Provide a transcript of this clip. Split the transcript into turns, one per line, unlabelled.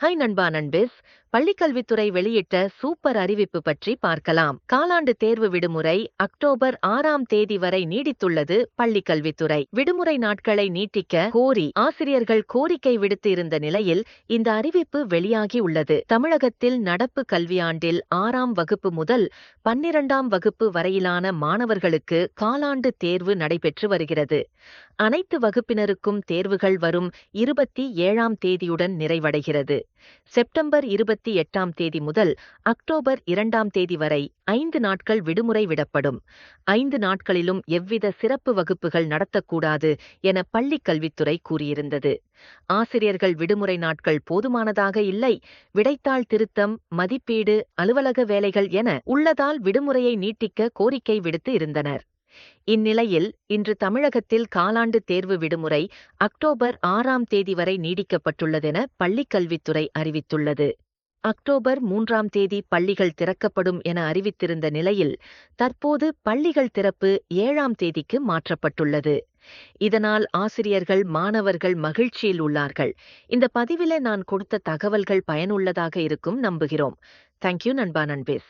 High நண்பா நண்பிஸ். பள்ளிக்கல்வித்துறை வெளியிட்ட சூப்பர் அறிவிப்பு பற்றி பார்க்கலாம். காலாண்டு தேர்வு விடுமுறை அக்டோபர் ஆறாம் தேதி வரை நீடித்துள்ளது பள்ளிக்கல்வித்துறை. விடுமுறை நாட்களை நீட்டிக்க கோரி ஆசிரியர்கள் கோரிக்கை விடுத்து இருந்த நிலையில் இந்த அறிவிப்பு வெளியாகி உள்ளது. தமிழகத்தில் நடப்பு கல்வியாண்டில் ஆறாம் வகுப்பு முதல் பன்னிரண்டாம் வகுப்பு வரையிலான மாணவர்களுக்கு காலாண்டு தேர்வு நடைபெற்று வருகிறது. அனைத்து வகுப்பினருக்கும் தேர்வுகள் வரும் இருபத்தி ஏழாம் தேதியுடன் நிறைவடைகிறது. செப்டம்பர் இருபத்தி எட்டாம் தேதி முதல் அக்டோபர் இரண்டாம் தேதி வரை ஐந்து நாட்கள் விடுமுறை விடப்படும். ஐந்து நாட்களிலும் எவ்வித சிறப்பு வகுப்புகள் நடத்தக்கூடாது என பள்ளிக் கல்வித்துறை கூறியிருந்தது. ஆசிரியர்கள் விடுமுறை நாட்கள் போதுமானதாக இல்லை விடைத்தாள் திருத்தம் மதிப்பீடு அலுவலக வேலைகள் என உள்ளதால் விடுமுறையை நீட்டிக்க கோரிக்கை விடுத்து இருந்தனர். இந்நிலையில் இன்று தமிழகத்தில் காலாண்டு தேர்வு விடுமுறை அக்டோபர் ஆறாம் தேதி வரை நீடிக்கப்பட்டுள்ளதென பள்ளிக்கல்வித்துறை அறிவித்துள்ளது. அக்டோபர் மூன்றாம் தேதி பள்ளிகள் திறக்கப்படும் என அறிவித்திருந்த நிலையில் தற்போது பள்ளிகள் திறப்பு ஏழாம் தேதிக்கு மாற்றப்பட்டுள்ளது. இதனால் ஆசிரியர்கள் மாணவர்கள் மகிழ்ச்சியில் உள்ளார்கள். இந்த பதிவில நான் கொடுத்த தகவல்கள் பயனுள்ளதாக இருக்கும் நம்புகிறோம். தேங்க்யூ நண்பா நண்பேஸ்